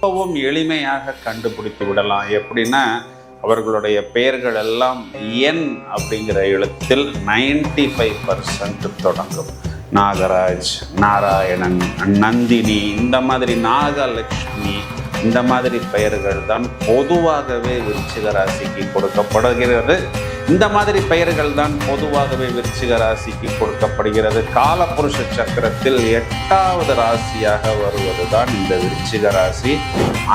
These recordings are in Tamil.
ரொம்பவும் எளிமையாக கண்டுபிடித்து விடலாம். எப்படின்னா அவர்களுடைய பெயர்கள் எல்லாம் என் அப்படிங்கிற எழுத்தில் நைன்டி ஃபைவ் பர்சன்ட் தொடங்கும். நாகராஜ் நாராயணன் நந்தினி இந்த மாதிரி நாகலட்சுமி இந்த மாதிரி பெயர்கள் தான் பொதுவாகவே விருச்சிக ராசிக்கு கொடுக்கப்படுகிறது. இந்த மாதிரி பெயர்கள் தான் பொதுவாகவே விருச்சிக ராசிக்கு கொடுக்கப்படுகிறது. காலபுருஷ சக்கரத்தில் எட்டாவது ராசியாக வருவது தான் இந்த விருச்சிக ராசி.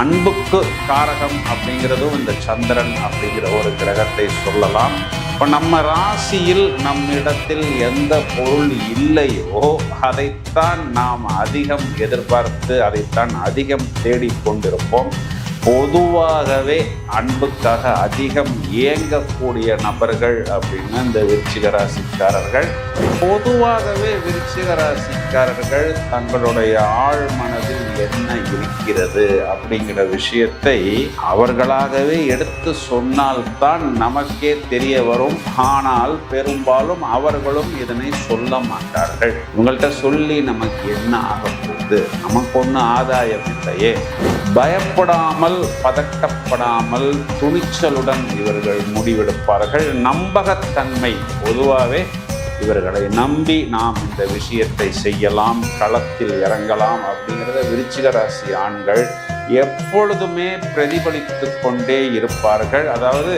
அன்புக்கு காரகம் அப்படிங்கிறதும் இந்த சந்திரன் அப்படிங்கிற ஒரு கிரகத்தை சொல்லலாம். இப்போ நம்ம ராசியில் நம்மிடத்தில் எந்த பொருள் இல்லையோ அதைத்தான் நாம் அதிகம் எதிர்பார்த்து அதைத்தான் அதிகம் தேடிக்கொண்டிருப்போம். பொதுவாகவே அன்புக்காக அதிகம் ஏங்கக்கூடிய நபர்கள் அப்படின்னு இந்த விருச்சிக ராசிக்காரர்கள் பொதுவாகவே விருச்சிக ராசிக்காரர்கள் தங்களுடைய ஆழ் மனதில் என்ன இருக்கிறது அப்படிங்கிற விஷயத்தை அவர்களாகவே எடுத்து சொன்னால்தான் நமக்கே தெரிய வரும். ஆனால் பெரும்பாலும் அவர்களும் இதனை சொல்ல மாட்டார்கள். உங்கள்கிட்ட சொல்லி நமக்கு என்ன ஆக போகுது நமக்கு ஒன்றும் ஆதாயம் இல்லையே. பயப்படாமல் பதட்டப்படாமல் துணிச்சலுடன் இவர்கள் முடிவெடுப்பார்கள். நம்பகத்தன்மை பொதுவாகவே இவர்களை நம்பி நாம் இந்த விஷயத்தை செய்யலாம் களத்தில் இறங்கலாம் அப்படிங்கிறத விருச்சிக ராசி ஆண்கள் எப்பொழுதுமே பிரதிபலித்து கொண்டே இருப்பார்கள். அதாவது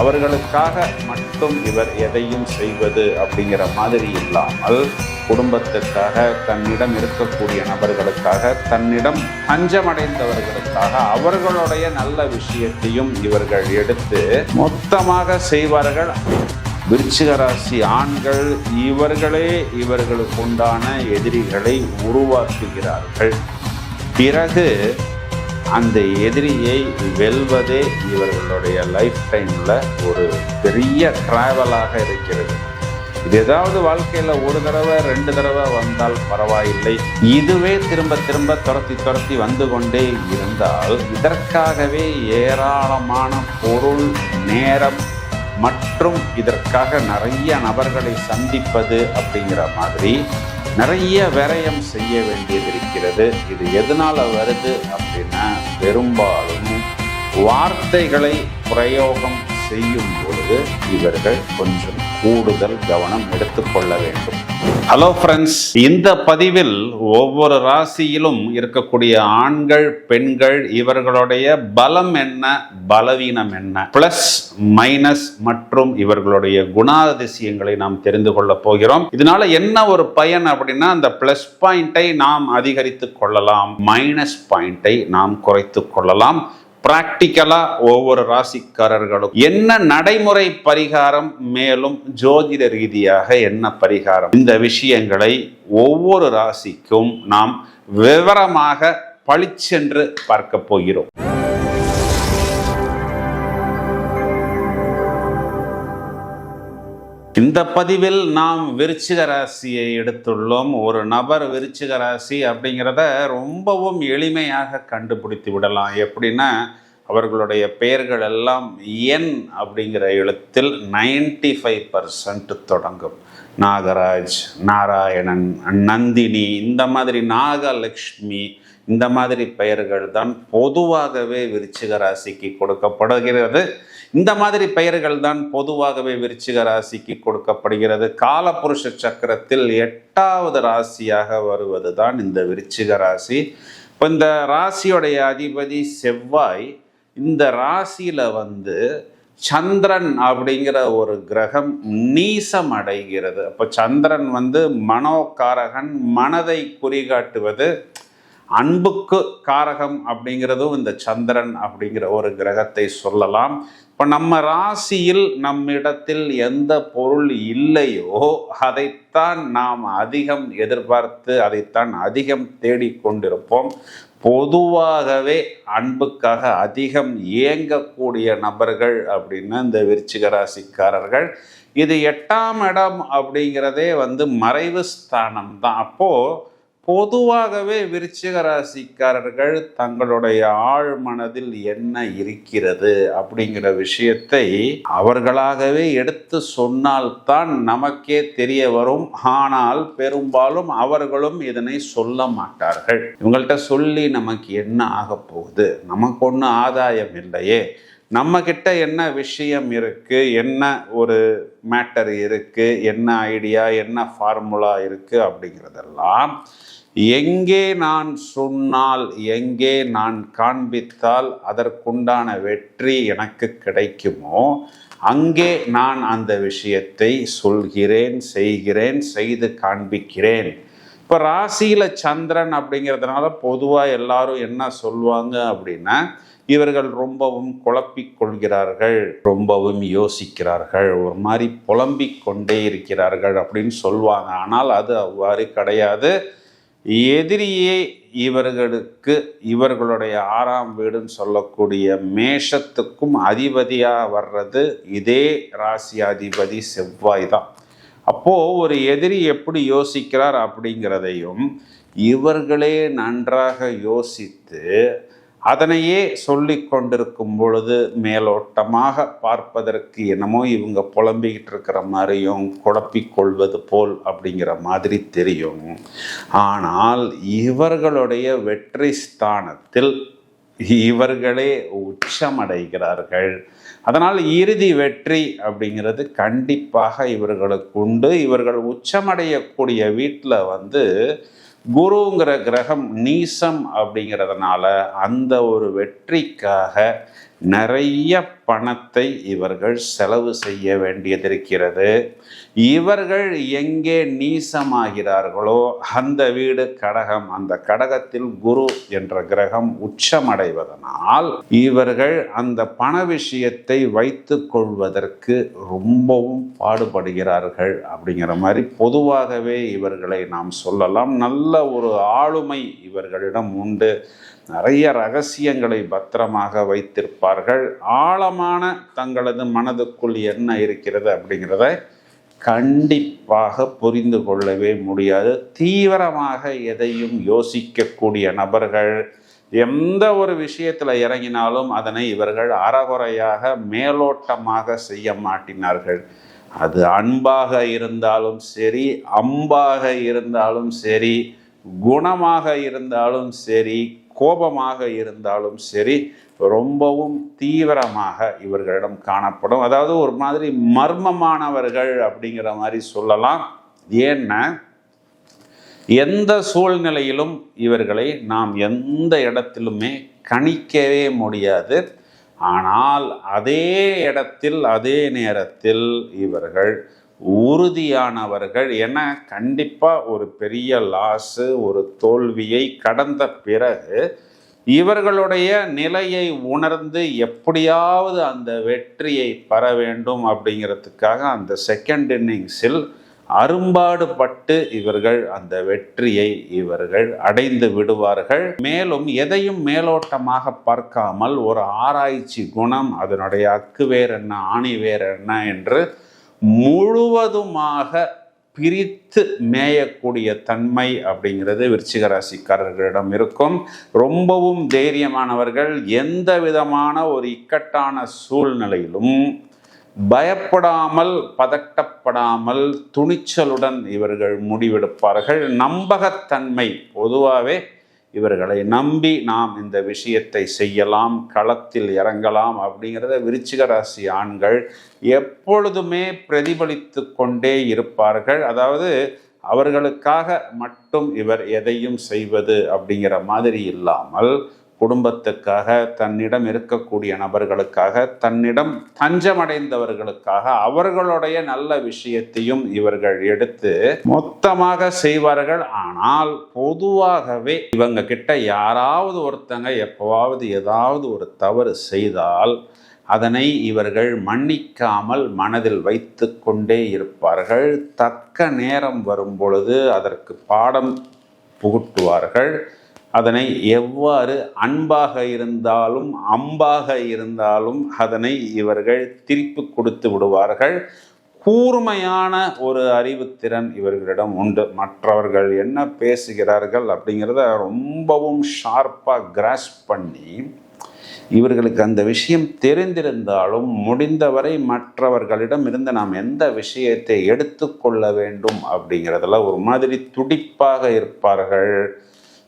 அவர்களுக்காக மட்டும் இவர் எதையும் செய்வது அப்படிங்கிற மாதிரி இல்லாமல் குடும்பத்திற்காக தன்னிடம் இருக்கக்கூடிய நபர்களுக்காக தன்னிடம் அஞ்சமடைந்தவர்களுக்காக அவர்களுடைய நல்ல விஷயத்தையும் இவர்கள் எடுத்து மொத்தமாக செய்வார்கள். விருச்சிக ராசி ஆண்கள் இவர்களே இவர்களுக்கு உண்டான எதிரிகளை உருவாக்குகிறார்கள். பிறகு அந்த எதிரியை வெல்வதே இவர்களுடைய லைஃப் டைமில் ஒரு பெரிய ட்ராவலாக இருக்கிறது. இது ஏதாவது வாழ்க்கையில் ஒரு தடவை ரெண்டு தடவை வந்தால் பரவாயில்லை. இதுவே திரும்ப திரும்ப துரத்தி துரத்தி வந்து கொண்டே இருந்தால் இதற்காகவே ஏராளமான பொருள் நேரம் மற்றும் இதற்காக நிறைய நபர்களை சந்திப்பது அப்படிங்கிற மாதிரி நிறைய விரயம் செய்ய வேண்டியது இருக்கிறது. இது எதனால் வருது அப்படின்னா பெரும்பாலும் வார்த்தைகளை பிரயோகம் செய்யும் பொழுது இவர்கள் கொஞ்சம் கூடுதல் கவனம் எடுத்துக்கொள்ள வேண்டும். ஹலோ ஃப்ரெண்ட்ஸ் இந்த பதிவில் ஒவ்வொரு ராசியிலும் இருக்கக்கூடிய ஆண்கள் பெண்கள் இவர்களுடைய பலம் என்ன பலவீனம் என்ன? பிளஸ் மைனஸ் மற்றும் இவர்களுடைய குணாதிசயங்களை நாம் தெரிந்து கொள்ள போகிறோம். இதனால என்ன ஒரு பயன் அப்படின்னா அந்த பிளஸ் பாயிண்டை நாம் அதிகரித்து கொள்ளலாம் மைனஸ் பாயிண்டை நாம் குறைத்து கொள்ளலாம். பிராக்டிக்கலா ஒவ்வொரு ராசிக்காரர்களும் என்ன நடைமுறை பரிகாரம் மேலும் ஜோதிட ரீதியாக என்ன பரிகாரம்? இந்த விஷயங்களை ஒவ்வொரு ராசிக்கும் நாம் விவரமாக பளிச்சென்று பார்க்க போகிறோம். இந்த பதிவில் நாம் விருச்சிக ராசியை எடுத்துள்ளோம். ஒரு நபர் விருச்சிக ராசி அப்படிங்கிறத ரொம்பவும் எளிமையாக கண்டுபிடித்து விடலாம். எப்படின்னா அவர்களுடைய பெயர்கள் எல்லாம் என் அப்படிங்கிற எழுத்தில் நைன்டி ஃபைவ் பர்சன்ட் தொடங்கும். நாகராஜ் நாராயணன் நந்தினி இந்த மாதிரி நாகலக்ஷ்மி இந்த மாதிரி பெயர்கள் தான் பொதுவாகவே விருச்சிக ராசிக்கு கொடுக்கப்படுகிறது. இந்த மாதிரி பெயர்கள் தான் பொதுவாகவே விருச்சிக ராசிக்கு கொடுக்கப்படுகிறது. காலபுருஷ சக்கரத்தில் எட்டாவது ராசியாக வருவது தான் இந்த விருச்சிக ராசி. இப்போ இந்த ராசியுடைய அதிபதி செவ்வாய் இந்த ராசியில் வந்து சந்திரன் அப்படிங்கிற ஒரு கிரகம் நீசம் அடைகிறது அப்போ சந்திரன் வந்து மனோகாரகன் மனதை குறிகாட்டுவது அன்புக்கு காரகம் அப்படிங்கிறதும் இந்த சந்திரன் அப்படிங்கிற ஒரு கிரகத்தை சொல்லலாம். இப்போ நம்ம ராசியில் நம்மிடத்தில் எந்த பொருள் இல்லையோ அதைத்தான் நாம் அதிகம் எதிர்பார்த்து அதைத்தான் அதிகம் தேடிக்கொண்டிருப்போம். பொதுவாகவே அன்புக்காக அதிகம் ஏங்கக்கூடிய நபர்கள் அப்படின்னு இந்த விருச்சிக ராசிக்காரர்கள் இது எட்டாம் இடம் அப்படிங்கிறதே வந்து மறைவு ஸ்தானம் தான் அப்போது பொதுவாகவே விருச்சிக ராசிக்காரர்கள் தங்களுடைய ஆழ் மனதில் என்ன இருக்கிறது அப்படிங்கிற விஷயத்தை அவர்களாகவே எடுத்து சொன்னால்தான் நமக்கே தெரிய வரும். ஆனால் பெரும்பாலும் அவர்களும் இதனை சொல்ல மாட்டார்கள். இவங்கள்ட்ட சொல்லி நமக்கு என்ன ஆக போகுது? நமக்கு ஒன்றும் ஆதாயம் இல்லையே. நம்ம கிட்ட என்ன விஷயம் இருக்கு? என்ன ஒரு மேட்டர் இருக்கு? என்ன ஐடியா? என்ன ஃபார்முலா இருக்கு? அப்படிங்கிறதெல்லாம் எங்கே நான் சொன்னால் எங்கே நான் காண்பித்தால் அதற்குண்டான வெற்றி எனக்கு கிடைக்குமோ அங்கே நான் அந்த விஷயத்தை சொல்கிறேன் செய்கிறேன் செய்து காண்பிக்கிறேன். இப்போ ராசியில் சந்திரன் அப்படிங்கிறதுனால பொதுவாக எல்லாரும் என்ன சொல்லுவாங்க அப்படின்னா இவர்கள் ரொம்பவும் குழப்பிக் கொள்கிறார்கள் ரொம்பவும் யோசிக்கிறார்கள் ஒரு மாதிரி புலம்பிக் கொண்டே இருக்கிறார்கள் அப்படின்னு சொல்லுவாங்க ஆனால் அது அவ்வாறு கிடையாது. எதிரியே இவர்களுக்கு இவர்களுடைய ஆறாம் வீடுன்னு சொல்லக்கூடிய மேஷத்துக்கும் அதிபதியாக வர்றது இதே ராசியாதிபதி செவ்வாய் தான். அப்போது ஒரு எதிரி எப்படி யோசிக்கிறார் அப்படிங்கிறதையும் இவர்களே நன்றாக யோசித்து அதனையே சொல்லி கொண்டிருக்கும் பொழுது மேலோட்டமாக பார்ப்பதற்கு என்னமோ இவங்க புலம்பிக்கிட்டு இருக்கிற மாதிரியும் குழப்பிக் கொள்வது போல் அப்படிங்கிற மாதிரி தெரியும். ஆனால் இவர்களுடைய வெற்றி ஸ்தானத்தில் இவர்களே உச்சமடைகிறார்கள். அதனால் இறுதி வெற்றி அப்படிங்கிறது கண்டிப்பாக இவர்களுக்கு உண்டு. இவர்கள் உச்சமடையக்கூடிய வீட்டில் வந்து குருங்கிற கிரகம் நீசம் அப்படிங்கிறதுனால அந்த ஒரு வெற்றிக்காக நிறைய பணத்தை இவர்கள் செலவு செய்ய வேண்டியதிருக்கிறது. இவர்கள் எங்கே நீசமாகிறார்களோ அந்த வீடு கடகம் அந்த கடகத்தில் குரு என்ற கிரகம் உச்சமடைவதனால் இவர்கள் அந்த பண விஷயத்தை வைத்து கொள்வதற்கு ரொம்பவும் பாடுபடுகிறார்கள் அப்படிங்கிற மாதிரி பொதுவாகவே இவர்களை நாம் சொல்லலாம். நல்ல ஒரு ஆளுமை இவர்களிடம் உண்டு. நிறைய ரகசியங்களை பத்திரமாக வைத்திருப்பார்கள். ஆழமான தங்களது மனதுக்குள் என்ன இருக்கிறது அப்படிங்கிறத கண்டிப்பாக புரிந்து கொள்ளவே முடியாது. தீவிரமாக எதையும் யோசிக்கக்கூடிய நபர்கள் எந்த ஒரு விஷயத்தில் இறங்கினாலும் அதனை இவர்கள் அறகுறையாக மேலோட்டமாக செய்ய மாட்டினார்கள். அது அன்பாக இருந்தாலும் சரி அம்பாக இருந்தாலும் சரி குணமாக இருந்தாலும் சரி கோபமாக இருந்தாலும் சரி ரொம்பவும் தீவிரமாக இவர்களிடம் காணப்படும். அதாவது ஒரு மாதிரி மர்மமானவர்கள் அப்படிங்கிற மாதிரி சொல்லலாம். ஏன்னா எந்த சூழ்நிலையிலும் இவர்களை நாம் எந்த இடத்திலுமே கணிக்கவே முடியாது. ஆனால் அதே இடத்தில் அதே நேரத்தில் இவர்கள் உறுதியானவர்கள். என கண்டிப்பாக ஒரு பெரிய லாஸு ஒரு தோல்வியை கடந்த பிறகு இவர்களுடைய நிலையை உணர்ந்து எப்படியாவது அந்த வெற்றியை பெற வேண்டும் அப்படிங்கிறதுக்காக அந்த செகண்ட் இன்னிங்ஸில் அரும்பாடுபட்டு இவர்கள் அந்த வெற்றியை இவர்கள் அடைந்து விடுவார்கள். மேலும் எதையும் மேலோட்டமாக பார்க்காமல் ஒரு ஆராய்ச்சி குணம் அதனுடைய அக்கு வேறு என்ன ஆணி வேர் என்ன என்று முழுவதுமாக பிரித்து மேயக்கூடிய தன்மை அப்படிங்கிறது விருச்சிக ராசிக்காரர்களிடம் இருக்கும். ரொம்பவும் தைரியமானவர்கள் எந்த விதமான ஒரு இக்கட்டான சூழ்நிலையிலும் பயப்படாமல் பதட்டப்படாமல் துணிச்சலுடன் இவர்கள் முடிவெடுப்பார்கள். நம்பகத்தன்மை பொதுவாகவே இவர்களை நம்பி நாம் இந்த விஷயத்தை செய்யலாம் களத்தில் இறங்கலாம் அப்படிங்கிறத விருச்சிக ராசி ஆண்கள் எப்பொழுதுமே பிரதிபலித்து கொண்டே இருப்பார்கள். அதாவது அவர்களுக்காக மட்டும் இவர் எதையும் செய்வது அப்படிங்கிற மாதிரி இல்லாமல் குடும்பத்துக்காக தன்னிடம் இருக்கக்கூடிய நபர்களுக்காக தன்னிடம் தஞ்சமடைந்தவர்களுக்காக அவர்களுடைய நல்ல விஷயத்தையும் இவர்கள் எடுத்து மொத்தமாக செய்வார்கள். ஆனால் பொதுவாகவே இவங்க கிட்ட யாராவது ஒருத்தங்க எப்போவாவது ஏதாவது ஒரு தவறு செய்தால் அதனை இவர்கள் மன்னிக்காமல் மனதில் வைத்து கொண்டே இருப்பார்கள். தக்க நேரம் வரும் பொழுது அதற்கு பாடம் புகுட்டுவார்கள். அதனை எவ்வாறு அன்பாக இருந்தாலும் அம்பாக இருந்தாலும் அதனை இவர்கள் திருப்பி கொடுத்து விடுவார்கள். கூர்மையான ஒரு அறிவுத்திறன் இவர்களிடம் உண்டு. மற்றவர்கள் என்ன பேசுகிறார்கள் அப்படிங்கிறத ரொம்பவும் ஷார்ப்பாக கிராஸ் பண்ணி இவர்களுக்கு அந்த விஷயம் தெரிந்திருந்தாலும் முடிந்தவரை மற்றவர்களிடம் இருந்து நாம் எந்த விஷயத்தை எடுத்துக்கொள்ள வேண்டும் அப்படிங்கிறதுல ஒரு மாதிரி துடிப்பாக இருப்பார்கள்.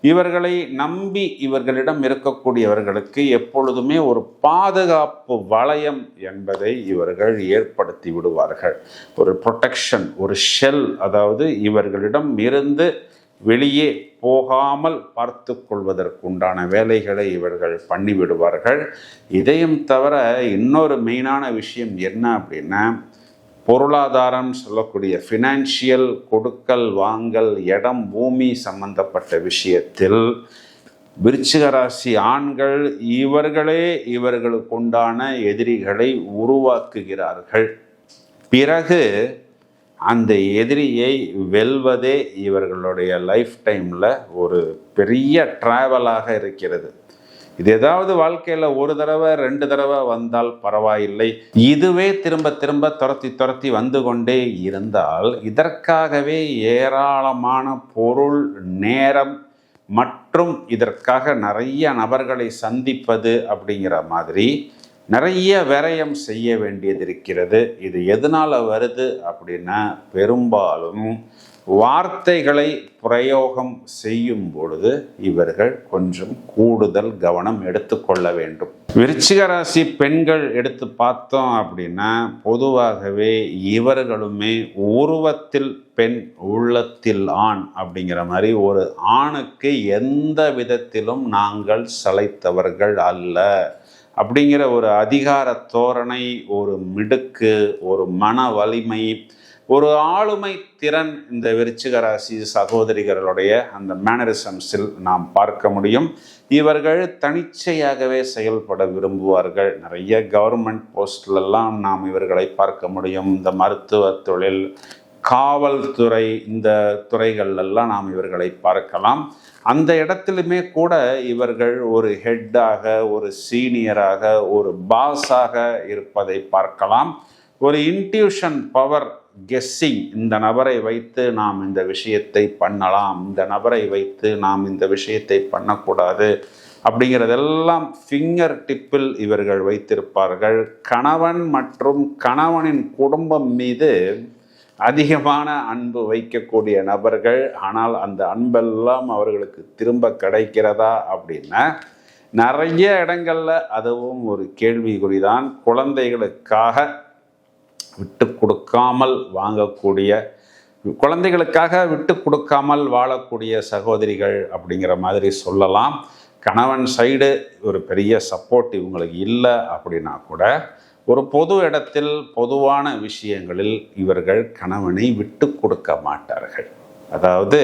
இவர்களை நம்பி இவர்களிடம் இருக்கக்கூடியவர்களுக்கு எப்பொழுதுமே ஒரு பாதுகாப்பு வளையம் என்பதை இவர்கள் ஏற்படுத்தி விடுவார்கள். ஒரு ப்ரொடெக்ஷன் ஒரு ஷெல் அதாவது இவர்களிடம் இருந்து வெளியே போகாமல் பார்த்து கொள்வதற்குண்டான வேலைகளை இவர்கள் பண்ணிவிடுவார்கள். இதையும் தவிர இன்னொரு மெயினான விஷயம் என்ன அப்படின்னா பொருளாதாரம் சொல்லக்கூடிய ஃபினான்ஷியல் கொடுக்கல் வாங்கல் இடம் பூமி சம்பந்தப்பட்ட விஷயத்தில் விருச்சிகராசி ஆண்கள் இவர்களே இவர்களுக்கு உண்டான எதிரிகளை உருவாக்குகிறார்கள். பிறகு அந்த எதிரியை வெல்வதே இவர்களுடைய லைஃப் டைமில் ஒரு பெரிய ட்ராவலாக இருக்கிறது. இது ஏதாவது வாழ்க்கையில் ஒரு தடவை ரெண்டு தடவை வந்தால் பரவாயில்லை. இதுவே திரும்ப திரும்ப துரத்தி துரத்தி வந்து கொண்டே இருந்தால் இதற்காகவே ஏராளமான பொருள் நேரம் மற்றும் இதற்காக நிறைய நபர்களை சந்திப்பது அப்படிங்கிற மாதிரி நிறைய விரயம் செய்ய வேண்டியது இருக்கிறது. இது எதனால் வருது அப்படின்னா பெரும்பாலும் வார்த்தைகளை பிரயோகம் செய்யும் பொழுது இவர்கள் கொஞ்சம் கூடுதல் கவனம் எடுத்துக்கொள்ள வேண்டும். விருச்சிக ராசி பெண்கள் எடுத்து பார்த்தோம் அப்படின்னா பொதுவாகவே இவர்களுமே உருவத்தில் பெண் உள்ளத்தில் ஆண் அப்படிங்கிற மாதிரி ஒரு ஆணுக்கு எந்த விதத்திலும் நாங்கள் சளைத்தவர்கள் அல்ல அப்படிங்கிற ஒரு அதிகார தோரணை ஒரு மிடுக்கு ஒரு மன வலிமை ஒரு ஆளுமை திறன் இந்த விருச்சிக ராசி சகோதரிகளுடைய அந்த மேனரிசம்ஸில் நாம் பார்க்க முடியும். இவர்கள் தனிச்சையாகவே செயல்பட விரும்புவார்கள். நிறைய கவர்மெண்ட் போஸ்ட்லெல்லாம் நாம் இவர்களை பார்க்க முடியும். இந்த மருத்துவ தொழில் காவல்துறை இந்த துறைகளெல்லாம் நாம் இவர்களை பார்க்கலாம். அந்த இடத்திலுமே கூட இவர்கள் ஒரு ஹெட்டாக ஒரு சீனியராக ஒரு பாஸாக இருப்பதை பார்க்கலாம். ஒரு இன்ட்யூஷன் பவர் கெஸ்ஸிங் இந்த நபரை வைத்து நாம் இந்த விஷயத்தை பண்ணலாம். இந்த நபரை வைத்து நாம் இந்த விஷயத்தை பண்ணக்கூடாது. அப்படிங்கிறதெல்லாம் ஃபிங்கர் டிப்பில் இவர்கள் வைத்திருப்பார்கள். கணவன் மற்றும் கணவனின் குடும்பம் மீது அதிகமான அன்பு வைக்கக்கூடிய நபர்கள். ஆனால் அந்த அன்பெல்லாம் அவர்களுக்கு திரும்ப கிடைக்கிறதா அப்படின்னா நிறைய இடங்களில் அதுவும் ஒரு கேள்விக்குறிதான். குழந்தைகளுக்காக விட்டு கொடுக்காமல் வாங்கக்கூடிய குழந்தைகளுக்காக விட்டு கொடுக்காமல் வாழக்கூடிய சகோதரிகள் அப்படிங்கிற மாதிரி சொல்லலாம். கணவன் சைடு ஒரு பெரிய சப்போர்ட் இவங்களுக்கு இல்லை அப்படின்னா கூட ஒரு பொது இடத்தில் பொதுவான விஷயங்களில் இவர்கள் கணவனை விட்டு கொடுக்க மாட்டார்கள். அதாவது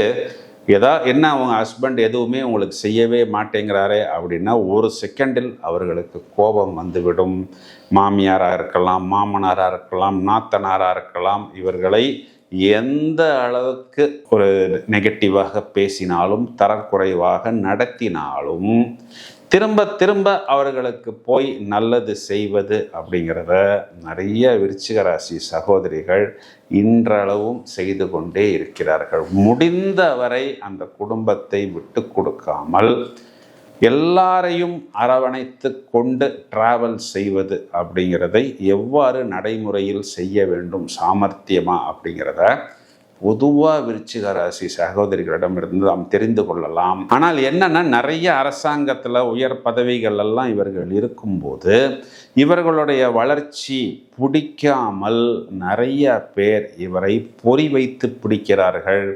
ஏதா என்ன அவங்க ஹஸ்பண்ட் எதுவுமே உங்களுக்கு செய்யவே மாட்டேங்கிறாரே அப்படின்னா ஒரு செகண்டில் அவர்களுக்கு கோபம் வந்துவிடும். மாமியாராக இருக்கலாம் மாமனாராக இருக்கலாம் நாத்தனாராக இருக்கலாம் இவர்களை எந்த அளவுக்கு ஒரு நெகட்டிவாக பேசினாலும் தரக்குறைவாக நடத்தினாலும் திரும்ப திரும்ப அவர்களுக்கு போய் நல்லது செய்வது அப்படிங்கிறத நிறைய விருச்சிக ராசி சகோதரிகள் இன்றளவும் செய்து கொண்டே இருக்கிறார்கள். முடிந்தவரை அந்த குடும்பத்தை விட்டு கொடுக்காமல் எல்லாரையும் அரவணைத்து கொண்டு டிராவல் செய்வது அப்படிங்கிறதை எவ்வாறு நடைமுறையில் செய்ய வேண்டும் சாமர்த்தியமா அப்படிங்கிறத பொதுவாக விருச்சிக ராசி சகோதரிகளிடமிருந்து நாம் தெரிந்து கொள்ளலாம். ஆனால் என்னன்னா நிறைய அரசாங்கத்தில் உயர் பதவிகள் எல்லாம் இவர்கள் இருக்கும்போது இவர்களுடைய வளர்ச்சி பிடிக்காமல் நிறைய பேர் இவரை பொறி வைத்து பிடிக்கிறார்கள்.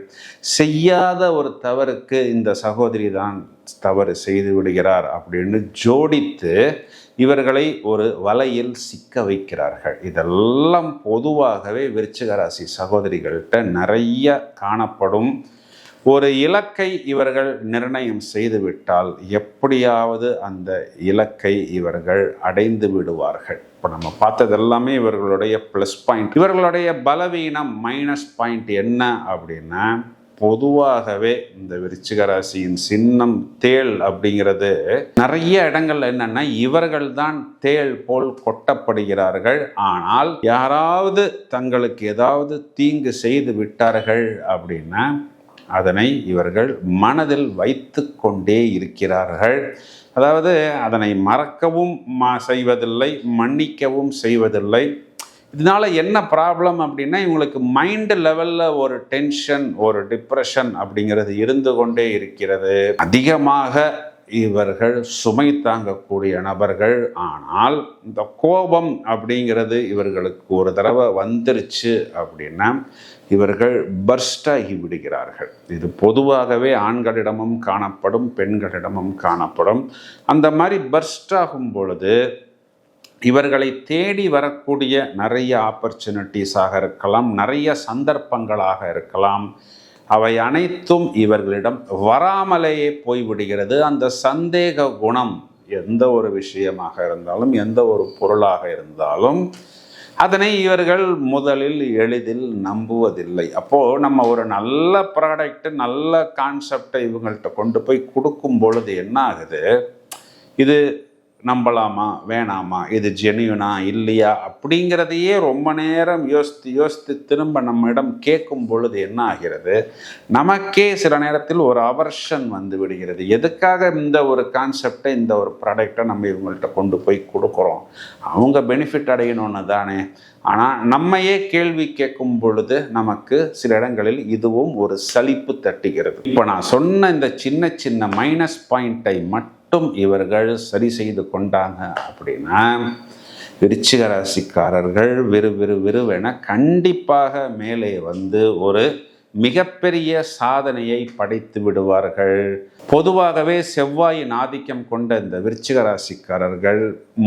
செய்யாத ஒரு தவறுக்கு இந்த சகோதரி தான் தவறு செய்து விடுகிறார் அப்படின்னு ஜோடித்து இவர்களை ஒரு வலையில் சிக்க வைக்கிறார்கள். இதெல்லாம் பொதுவாகவே விருச்சிக ராசி சகோதரிகள்கிட்ட நிறைய காணப்படும். ஒரு இலக்கை இவர்கள் நிர்ணயம் செய்துவிட்டால் எப்படியாவது அந்த இலக்கை இவர்கள் அடைந்து விடுவார்கள். இப்போ நம்ம பார்த்தது எல்லாமே இவர்களுடைய ப்ளஸ் பாயிண்ட் இவர்களுடைய பலவீனம் மைனஸ் பாயிண்ட் என்ன அப்படின்னா பொதுவாகவே இந்த விருச்சிக ராசியின் சின்னம் தேள் அப்படிங்கிறது நிறைய இடங்கள்ல என்னன்னா இவர்கள் தான் தேள் போல் கொட்டப்படுகிறார்கள். ஆனால் யாராவது தங்களுக்கு ஏதாவது தீங்கு செய்து விட்டார்கள் அப்படின்னா அதனை இவர்கள் மனதில் வைத்து கொண்டே இருக்கிறார்கள். அதாவது அதனை மறக்கவும் மா- செய்வதில்லை மன்னிக்கவும் செய்வதில்லை. இதனால என்ன ப்ராப்ளம் அப்படின்னா இவங்களுக்கு மைண்டு லெவலில் ஒரு டென்ஷன் ஒரு டிப்ரெஷன் அப்படிங்கிறது இருந்து கொண்டே இருக்கிறது. அதிகமாக இவர்கள் சுமை தாங்கக்கூடிய நபர்கள். ஆனால் இந்த கோபம் அப்படிங்கிறது இவர்களுக்கு ஒரு தடவை வந்துருச்சு அப்படின்னா இவர்கள் பர்ஸ்டாகி விடுகிறார்கள். இது பொதுவாகவே ஆண்களிடமும் காணப்படும் பெண்களிடமும் காணப்படும். அந்த மாதிரி பர்ஸ்ட் ஆகும் பொழுது இவர்களை தேடி வரக்கூடிய நிறைய ஆப்பர்ச்சுனிட்டிஸாக இருக்கலாம் நிறைய சந்தர்ப்பங்களாக இருக்கலாம். அவை அனைத்தும் இவர்களிடம் வராமலேயே போய்விடுகிறது. அந்த சந்தேக குணம் எந்த ஒரு விஷயமாக இருந்தாலும் எந்த ஒரு பொருளாக இருந்தாலும் அதனை இவர்கள் முதலில் எளிதில் நம்புவதில்லை. அப்போது நம்ம ஒரு நல்ல ப்ராடக்ட்டு நல்ல கான்செப்டை இவங்கள்ட்ட கொண்டு போய் கொடுக்கும் பொழுது என்ன ஆகுது? இது நம்பலாமா? வேணாமா? இது ஜெனியூனா இல்லையா? அப்படிங்கிறதையே ரொம்ப நேரம் யோசித்து யோசித்து திரும்ப நம்மிடம் கேட்கும் பொழுது என்ன ஆகிறது? நமக்கே சில நேரத்தில் ஒரு அவர்ஷன் வந்து விடுகிறது. எதுக்காக இந்த ஒரு கான்செப்டை இந்த ஒரு ப்ராடக்டை நம்ம இவங்கள்ட்ட கொண்டு போய் கொடுக்குறோம்? அவங்க பெனிஃபிட் அடையணும்னு தானே. ஆனால் நம்மையே கேள்வி கேட்கும் பொழுது நமக்கு சில இடங்களில் இதுவும் ஒரு சலிப்பு தட்டுகிறது. இப்போ நான் சொன்ன இந்த சின்ன சின்ன மைனஸ் பாயிண்ட்டை மட்டும் மட்டும் இவர்கள் சரி செய்து கொண்டாங்க அப்படின்னா விருச்சிக ராசிக்காரர்கள் விறு விறு விறுவென கண்டிப்பாக மேலே வந்து ஒரு மிகப்பெரிய சாதனையை படைத்து விடுவார்கள். பொதுவாகவே செவ்வாயின் ஆதிக்கம் கொண்ட இந்த விருச்சிக ராசிக்காரர்கள்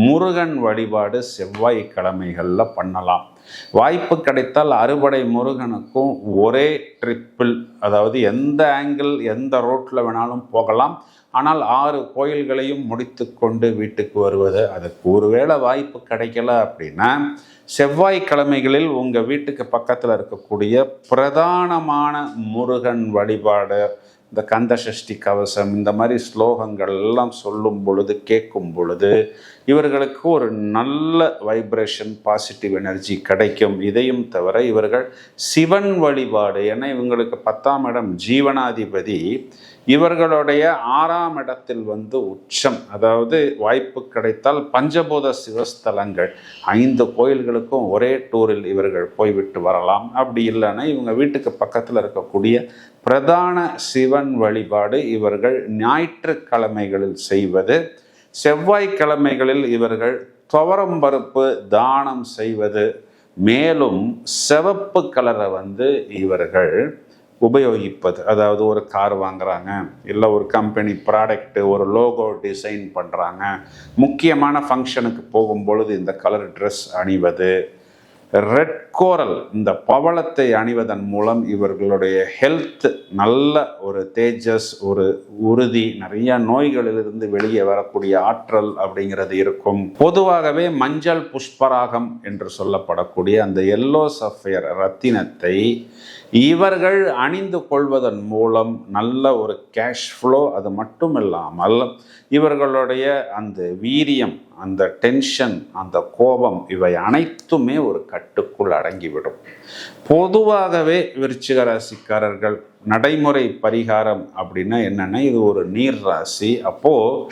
முருகன் வழிபாடு செவ்வாய் கிழமைகளில் பண்ணலாம். வாய்ப்பு கிடைத்தால் அறுபடை முருகனுக்கும் ஒரே ட்ரிப்பிள் அதாவது எந்த ஆங்கிள் எந்த ரோட்டில் வேணாலும் போகலாம். ஆனால் ஆறு கோயில்களையும் முடித்து கொண்டு வீட்டுக்கு வருவது அதுக்கு ஒருவேளை வாய்ப்பு கிடைக்கல அப்படின்னா செவ்வாய்க்கிழமைகளில் உங்கள் வீட்டுக்கு பக்கத்தில் இருக்கக்கூடிய பிரதானமான முருகன் வழிபாடு இந்த கந்த சஷ்டி கவசம் இந்த மாதிரி ஸ்லோகங்கள் எல்லாம் சொல்லும் பொழுது கேட்கும் பொழுது இவர்களுக்கு ஒரு நல்ல வைப்ரேஷன் பாசிட்டிவ் எனர்ஜி கிடைக்கும். இதையும் தவிர இவர்கள் சிவன் வழிபாடு ஏன்னா இவங்களுக்கு பத்தாம் இடம் ஜீவனாதிபதி. இவர்களுடைய ஆறாம் இடத்தில் வந்து உச்சம் அதாவது வாய்ப்பு கிடைத்தால் பஞ்சபூத சிவஸ்தலங்கள் ஐந்து கோயில்கள் கோயில்களுக்கும் ஒரே டூரில் இவர்கள் போய்விட்டு வரலாம். அப்படி இல்லைன்னா இவங்க வீட்டுக்கு பக்கத்தில் இருக்கக்கூடிய பிரதான சிவன் வழிபாடு இவர்கள் ஞாயிற்றுக்கிழமைகளில் செய்வது செவ்வாய்க்கிழமைகளில் இவர்கள் துவரம் பருப்பு தானம் செய்வது மேலும் சிவப்பு கலரை வந்து இவர்கள் உபயோகிப்பது. அதாவது ஒரு கார் வாங்குறாங்க இல்லை ஒரு கம்பெனி ப்ராடக்ட்டு ஒரு லோகோ டிசைன் பண்ணுறாங்க முக்கியமான ஃபங்க்ஷனுக்கு போகும் பொழுது இந்த கலர் ட்ரெஸ் அணிவது ரெட் கோரல் இந்த பவளத்தை அணிவதன் மூலம் இவர்களுடைய ஹெல்த் நல்ல ஒரு தேஜஸ் ஒரு உறுதி நிறைய நோய்களிலிருந்து வெளியே வரக்கூடிய ஆற்றல் அப்படிங்கிறது இருக்கும். பொதுவாகவே மஞ்சள் புஷ்பராகம் என்று சொல்லப்படக்கூடிய அந்த எல்லோ சஃபயர் ரத்தினத்தை இவர்கள் அணிந்து கொள்வதன் மூலம் நல்ல ஒரு கேஷ் ஃப்ளோ அது மட்டும் இல்லாமல் இவர்களுடைய அந்த வீரியம் அந்த டென்ஷன் அந்த கோபம் இவை அனைத்துமே ஒரு கட்டுக்குள் அடங்கிவிடும். பொதுவாகவே விருச்சிக ராசிக்காரர்கள் நடைமுறை பரிகாரம் அப்படின்னா என்னென்னா இது ஒரு நீர் ராசி. அப்போது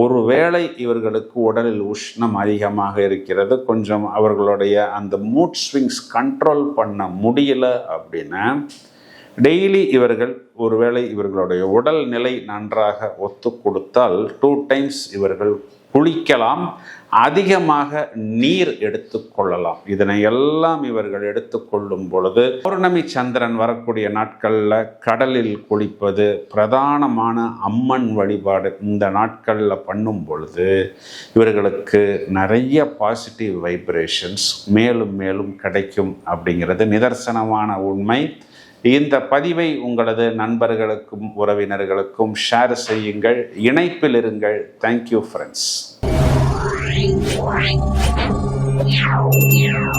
ஒருவேளை இவர்களுக்கு உடலில் உஷ்ணம் அதிகமாக இருக்கிறது கொஞ்சம் அவர்களுடைய அந்த மூட் ஸ்விங்ஸ் கண்ட்ரோல் பண்ண முடியல அப்படின்னா டெய்லி இவர்கள் ஒருவேளை இவர்களுடைய உடல் நிலை நன்றாக ஒத்து கொடுத்தால் டூ டைம்ஸ் இவர்கள் குளிக்கலாம் அதிகமாக நீர் எடுத்துக்கொள்ளலாம் இதனை எல்லாம் இவர்கள் எடுத்துக்கொள்ளும் பொழுது பௌர்ணமி சந்திரன் வரக்கூடிய நாட்களில் கடலில் குளிப்பது பிரதானமான அம்மன் வழிபாடு இந்த நாட்களில் பண்ணும் பொழுது இவர்களுக்கு நிறைய பாசிட்டிவ் வைப்ரேஷன்ஸ் மேலும் மேலும் கிடைக்கும் அப்படிங்கிறது நிதர்சனமான உண்மை. இந்த பதிவை உங்களது நண்பர்களுக்கும் உறவினர்களுக்கும் ஷேர் செய்யுங்கள். இணைப்பில் இருங்கள். Thank you friends